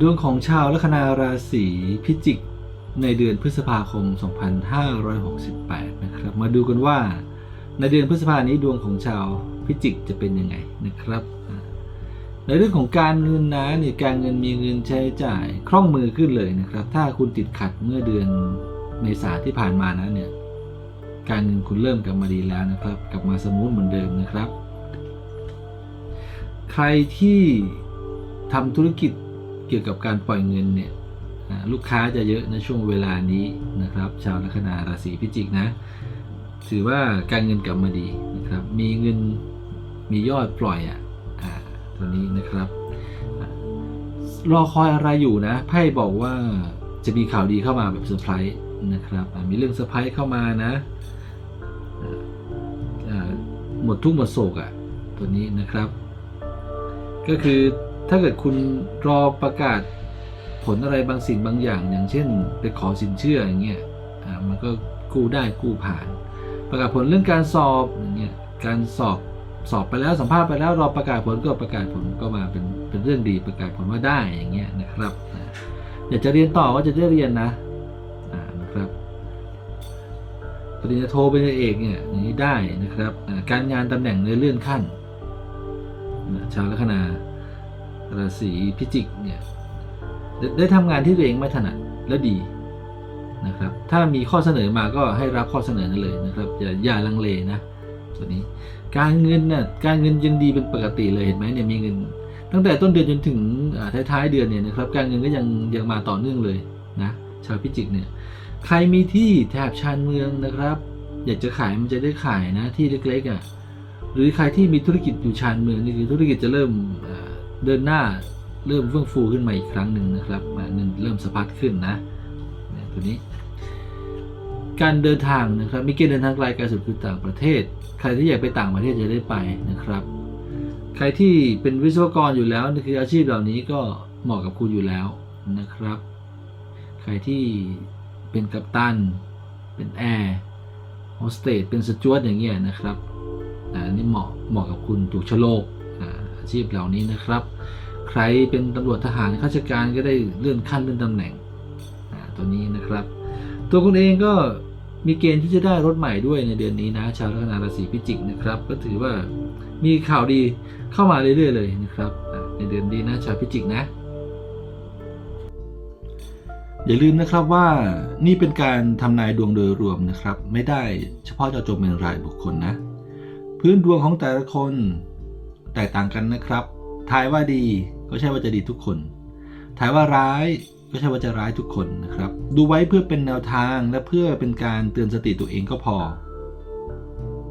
ดวงของชาวลัคนาราศีพิจิกในเดือนพฤษภาคม 2568 นะครับ มาดูกันว่าในเดือนพฤษภานี้ดวงของชาวพิจิกจะเป็นยังไงนะครับ ในเรื่องของการเงินนะเนี่ยการเงินมีเงินใช้จ่ายคล่องมือขึ้นเลยนะครับ ถ้าคุณติดขัดเมื่อเดือนเมษาที่ผ่านมานะเนี่ยการเงินคุณเริ่มกลับมาดีแล้วนะครับ กลับมาสมูทเหมือนเดิมนะครับ ใครที่ทำธุรกิจ เกี่ยวกับการปล่อยเงินเนี่ยลูกค้าจะเยอะในช่วงเวลานี้นะครับ ชาวลัคนาราศีพิจิกนะ ถือว่าการเงินกลับมาดีนะครับ มีเงินมียอดปล่อยอะอ่าตัวนี้นะครับ รอคอยอะไรอยู่นะไพ่บอกว่าจะมีข่าวดีเข้ามาแบบเซอร์ไพรส์นะครับมีเรื่องเซอร์ไพรส์เข้ามานะหมดทุกหมดโศกอะตัวนี้นะครับ ก็คือ ถ้าเกิดคุณรอประกาศผลอะไรบางสิ่งบางอย่าง อย่างเช่น ไปขอสินเชื่ออย่างเงี้ยอ่ามันก็กู้ได้กู้ผ่าน ประกาศผลเรื่องการสอบอย่างเงี้ยการสอบสอบไปแล้วสัมภาษณ์ไปแล้วรอประกาศผลก็ประกาศผลก็มาเป็นเป็นเรื่องดีประกาศผลว่าได้อย่างเงี้ยนะครับอยากจะเรียนต่อก็จะได้เรียนนะนะครับปริญญาโทปริญญาเอกเนี่ยนี้ได้นะครับการงานตำแหน่งในเลื่อนขั้นชาวลัคนา ราศีพิจิกเนี่ยได้ได้ทำงานที่ตัวเองไม่ถนัดและดีนะครับ ถ้ามีข้อเสนอมาก็ให้รับข้อเสนอนั้นเลยนะครับอย่าอย่าลังเลนะตัวนี้การเงินน่ะการเงินยังดีเป็นปกติเลยเห็นไหมเนี่ยมีเงิน ตั้งแต่ต้นเดือนจนถึงท้ายๆเดือนเนี่ยนะครับ การเงินก็ยังยังมาต่อเนื่องเลยนะชาวพิจิกเนี่ยใครมีที่แถบชานเมืองนะครับ อยากจะขายมันจะได้ขายนะที่เล็กๆอะหรือใครที่มีธุรกิจอยู่ชานเมืองนี่คือธุรกิจจะเริ่ม เดินหน้าเริ่มเฟื่องฟูขึ้นมาอีกครั้งหนึ่งนะครับเงินเริ่มสะพัดขึ้นนะเนี่ยตัวนี้ การเดินทางนะครับมีเกณฑ์เดินทางไกลไกลสุดคือต่างประเทศ ใครที่อยากไปต่างประเทศจะได้ไปนะครับ ใครที่เป็นวิศวกรอยู่แล้วคืออาชีพเหล่านี้ก็เหมาะกับคุณอยู่แล้วนะครับ ใครที่เป็นกัปตัน เป็นแอร์โฮสเตสเป็นสจวตอย่างเงี้ยนะครับอันนี่เหมาะเหมาะกับคุณถูกชะโลก อาชีพเหล่านี้นะครับ ใครเป็นตำรวจทหารข้าราชการก็ได้เลื่อนขั้นเลื่อนตำแหน่งตัวนี้นะครับ ตัวคุณเองก็มีเกณฑ์ที่จะได้รถใหม่ด้วยในเดือนนี้นะ ชาวลัคนาราศีพิจิกนะครับ ก็ถือว่ามีข่าวดีเข้ามาเรื่อยๆเลยนะครับ ในเดือนนี้นะชาวพิจิกนะ อย่าลืมนะครับว่านี่เป็นการทำนายดวงโดยรวมนะครับ ไม่ได้เฉพาะเจาะจงเป็นรายบุคคลนะ พื้นดวงของแต่ละคน แตกต่างกันนะครับ ทายว่าดีก็ใช่ว่าจะดีทุกคน ทายว่าร้ายก็ใช่ว่าจะร้ายทุกคนนะครับ ดูไว้เพื่อเป็นแนวทางและเพื่อเป็นการเตือนสติตัวเองก็พอ